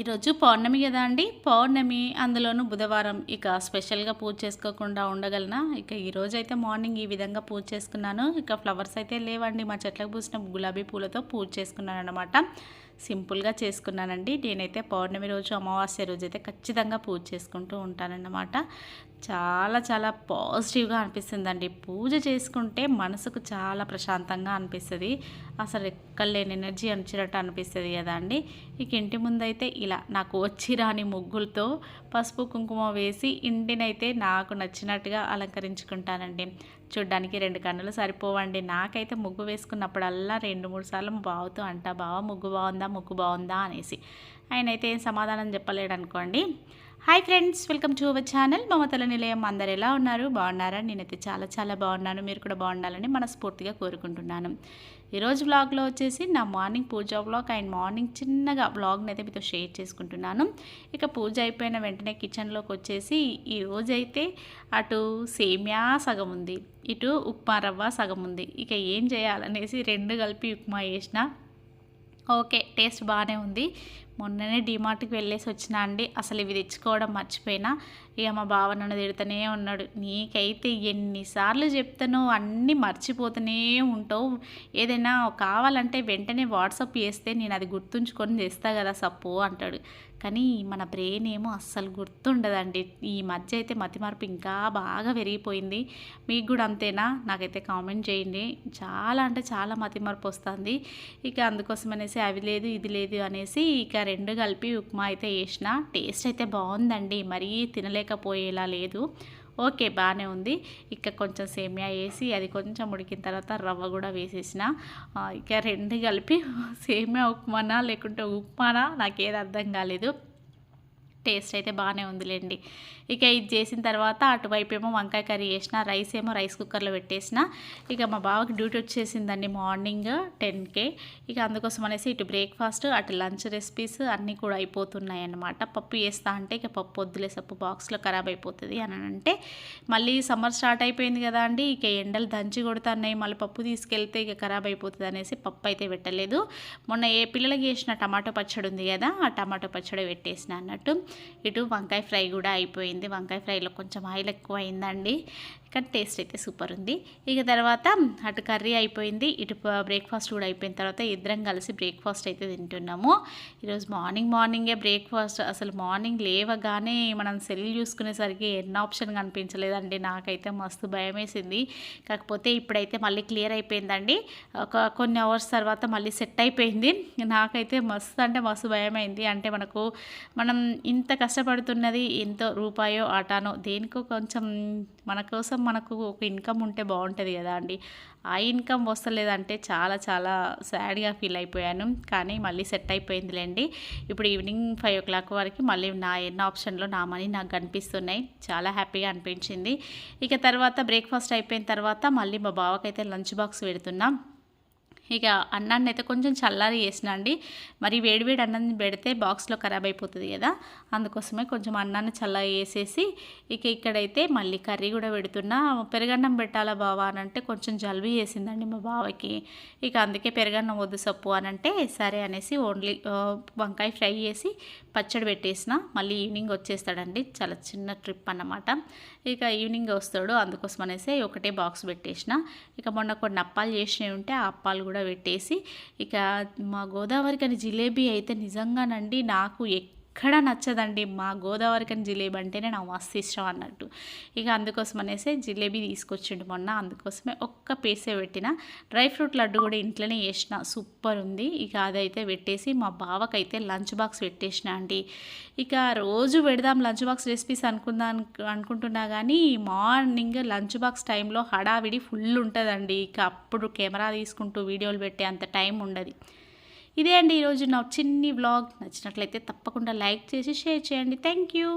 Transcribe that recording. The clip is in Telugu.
ఈరోజు పౌర్ణమి కదా అండి. పౌర్ణమి అందులోనూ బుధవారం ఇక స్పెషల్గా పూజ చేసుకోకుండా ఉండగలనా? ఇక ఈరోజు అయితే మార్నింగ్ ఈ విధంగా పూజ చేసుకున్నాను. ఇక ఫ్లవర్స్ అయితే లేవండి. మా చెట్లకు పూసిన గులాబీ పూలతో పూజ చేసుకున్నాను అనమాట సింపుల్గా చేసుకున్నానండి. నేనైతే పౌర్ణమి రోజు అమావాస్య రోజు అయితే ఖచ్చితంగా పూజ చేసుకుంటూ ఉంటానన్నమాట. చాలా చాలా పాజిటివ్గా అనిపిస్తుందండి. పూజ చేసుకుంటే మనసుకు చాలా ప్రశాంతంగా అనిపిస్తుంది. అసలు ఎక్కడ లేని ఎనర్జీ అనిచినట్టు అనిపిస్తుంది కదా అండి. ఇక ఇంటి ముందైతే ఇలా నాకు వచ్చి రాని ముగ్గులతో పసుపు కుంకుమ వేసి ఇంటినైతే నాకు నచ్చినట్టుగా అలంకరించుకుంటానండి. చూడ్డానికి రెండు కన్నులు సరిపోవండి. నాకైతే ముగ్గు వేసుకున్నప్పుడల్లా రెండు మూడు సార్లు మా బావతో అంట బావ ముగ్గు బాగుందా ముగ్గు బాగుందా? అనేసి. ఆయన అయితే ఏం సమాధానం చెప్పలేడు అనుకోండి hi friends welcome to our channel. మమతల నిలయం అందరు ఎలా ఉన్నారు? బాగున్నారా? నేనైతే చాలా చాలా బాగున్నాను. మీరు కూడా బాగుండాలని మనస్ఫూర్తిగా కోరుకుంటున్నాను. ఈరోజు వ్లాగ్లో వచ్చేసి నా morning puja vlog and morning చిన్నగా వ్లాగ్ని అయితే మీతో షేర్ చేసుకుంటున్నాను. ఇక పూజ అయిపోయిన వెంటనే కిచెన్లోకి వచ్చేసి ఈ రోజైతే అటు సేమ్యా సగం ఉంది. ఇటు ఉప్మా రవ్వ సగం ఉంది. ఇక ఏం చేయాలనేసి రెండు కలిపి ఉప్మా వేసిన ఓకే టేస్ట్ బాగానే ఉంది. మొన్ననే డిమార్ట్కి వెళ్ళేసి వచ్చినా అండి. అసలు ఇవి తెచ్చుకోవడం మర్చిపోయినా. ఇక మా బావ నన్ను తిడుతూనే ఉన్నాడు. నీకైతే ఎన్నిసార్లు చెప్తానో అన్నీ మర్చిపోతూనే ఉంటావు. ఏదైనా కావాలంటే వెంటనే వాట్సాప్ చేస్తే నేను అది గుర్తుంచుకొని చేస్తా కదా సప్పు అంటాడు. కానీ మన బ్రెయిన్ ఏమో అస్సలు గుర్తుండదండి. ఈ మధ్య అయితే మతిమార్పు ఇంకా బాగా పెరిగిపోయింది. మీకు కూడా అంతేనా? నాకైతే కామెంట్ చేయండి. చాలా అంటే చాలా మతిమార్పు వస్తుంది. ఇక అందుకోసం అనేసి అవి లేదు ఇది లేదు అనేసి ఇక రెండు కలిపి ఉప్మా అయితే వేసిన టేస్ట్ అయితే బాగుందండి. మరీ తినలేకపోయేలా లేదు. ఓకే బాగానే ఉంది. ఇక కొంచెం సేమియా వేసి అది కొంచెం ఉడికిన తర్వాత రవ్వ కూడా వేసేసిన. ఇక రెండు కలిపి సేమియా ఉప్మానా లేకుంటే ఉప్మానా? నాకేది అర్థం కాలేదు. టేస్ట్ అయితే బాగానే ఉందిలేండి. ఇక ఇది చేసిన తర్వాత అటువైపు ఏమో వంకాయ కర్రీ చేసిన రైస్ ఏమో రైస్ కుక్కర్లో పెట్టేసిన. ఇక మా బావకి డ్యూటీ వచ్చేసిందండి మార్నింగ్ టెన్కే. ఇక అందుకోసం అనేసి ఇటు బ్రేక్ఫాస్ట్ అటు లంచ్ రెసిపీస్ అన్నీ కూడా అయిపోతున్నాయి అన్నమాట పప్పు చేస్తా అంటే ఇక పప్పు వద్దులే సప్పు బాక్స్లో ఖరాబ్ అయిపోతుంది అని అంటే మళ్ళీ సమ్మర్ స్టార్ట్ అయిపోయింది కదా అండి ఇక ఎండలు దంచి కొడుతున్నాయి మళ్ళీ పప్పు తీసుకెళ్తే ఇక ఖరాబ్ అయిపోతుంది అనేసి పప్పు అయితే పెట్టలేదు. మొన్న ఏ పిల్లలకి చేసిన టమాటో పచ్చడి ఉంది కదా ఆ టమాటో పచ్చడి పెట్టేసిన అన్నట్టు. ఇటు వంకాయ ఫ్రై కూడా అయిపోయింది. వంకాయ ఫ్రైలో కొంచెం ఆయిల్ ఎక్కువ అయిందండి కానీ టేస్ట్ అయితే సూపర్ ఉంది. ఇక తర్వాత అటు కర్రీ అయిపోయింది ఇటు బ్రేక్ఫాస్ట్ కూడా అయిపోయిన తర్వాత ఇద్దరం కలిసి బ్రేక్ఫాస్ట్ అయితే తింటున్నాము. ఈరోజు మార్నింగ్ మార్నింగే బ్రేక్ఫాస్ట్. అసలు మార్నింగ్ లేవగానే మనం సెల్ చూసుకునేసరికి ఎన్ని ఆప్షన్ కనిపించలేదండి. నాకైతే మస్తు భయం వేసింది కాకపోతే ఇప్పుడైతే మళ్ళీ క్లియర్ అయిపోయిందండి. ఒక కొన్ని అవర్స్ తర్వాత మళ్ళీ సెట్ అయిపోయింది. నాకైతే మస్తు అంటే మస్తు భయమైంది. అంటే మనకు మనం ఇంత కష్టపడుతున్నది ఎంతో రూపాయో ఆటానో దేనికో కొంచెం మన కోసం మనకు ఒక ఇన్కమ్ ఉంటే బాగుంటుంది కదా అండి. ఆ ఇన్కమ్ వస్తలేదంటే చాలా చాలా సాడ్గా ఫీల్ అయిపోయాను. కానీ మళ్ళీ సెట్ అయిపోయిందిలేండి. ఇప్పుడు ఈవినింగ్ ఫైవ్ ఓ క్లాక్ వరకు మళ్ళీ నా ఎన్నో ఆప్షన్లో నా మనీ నాకు కనిపిస్తున్నాయి. చాలా హ్యాపీగా అనిపించింది. ఇక తర్వాత బ్రేక్ఫాస్ట్ అయిపోయిన తర్వాత మళ్ళీ మా బావకైతే లంచ్ బాక్స్ పెడుతున్నాం. ఇక అన్నాన్ని అయితే కొంచెం చల్లారి చేసిన అండి. మరి వేడివేడి అన్నాన్ని పెడితే బాక్స్లో ఖరాబ్ అయిపోతుంది కదా. అందుకోసమే కొంచెం అన్నాన్ని చల్లారి వేసేసి ఇక ఇక్కడైతే మళ్ళీ కర్రీ కూడా పెడుతున్నా. పెరగన్నం పెట్టాలా బావా అని అంటే కొంచెం జలుబు వేసిందండి మా బావకి. ఇక అందుకే పెరగన్నం వద్దు సప్పు అని అంటే సరే అనేసి ఓన్లీ వంకాయ ఫ్రై చేసి పచ్చడి పెట్టేసిన మళ్ళీ ఈవినింగ్ వచ్చేస్తాడండి. చాలా చిన్న ట్రిప్ అన్నమాట. ఇక ఈవినింగ్ వస్తాడు అందుకోసం అనేసి ఒకటే బాక్స్ పెట్టేసిన. ఇక మొన్న కొన్ని అప్పాలు చేసినవి ఉంటే ఆ అప్పాలు కూడా పెట్టేసి ఇక మా గోదావరి కానీ జిలేబీ అయితే నిజంగానండి నాకు ఎక్కడ నచ్చదండి. మా గోదావరి కానీ జిలేబీ అంటేనే నాకు మస్తు ఇష్టం అన్నట్టు. ఇక అందుకోసం అనేసి జిలేబీ తీసుకొచ్చిండు మొన్న. అందుకోసమే ఒక్క పేసే పెట్టిన. డ్రై ఫ్రూట్ లడ్డు కూడా ఇంట్లోనే వేసిన సూపర్ ఉంది. ఇక అదైతే పెట్టేసి మా బావకైతే లంచ్ బాక్స్ పెట్టేసిన అండి. ఇక రోజు పెడదాం లంచ్ బాక్స్ రెసిపీస్ అనుకుందా అనుకుంటున్నా కానీ మార్నింగ్ లంచ్ బాక్స్ టైంలో హడావిడి ఫుల్ ఉంటుందండి. ఇక అప్పుడు కెమెరా తీసుకుంటూ వీడియోలు పెట్టే అంత టైం ఉండదు. ఇదే అండి ఈరోజు నా చిన్ని వ్లాగ్. నచ్చినట్లయితే తప్పకుండా లైక్ చేసి షేర్ చేయండి. Thank you